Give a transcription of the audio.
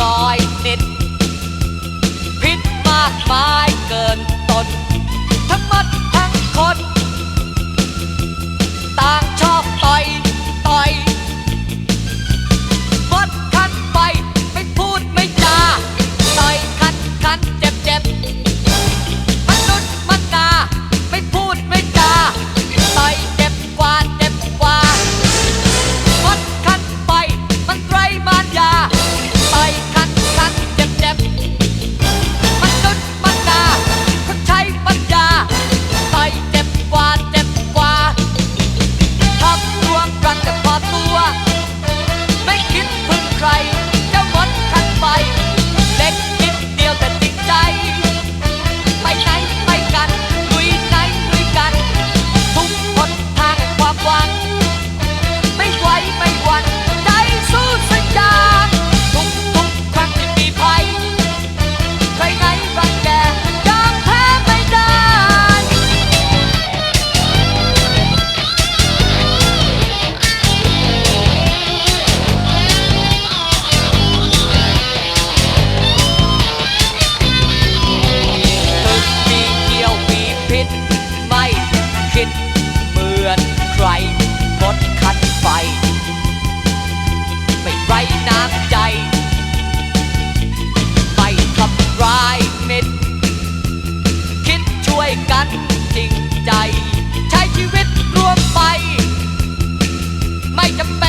ร้อยนิดพิษมากมาย Right. กันจริงใจ ใช้ชีวิตร่วมไป ไม่จำ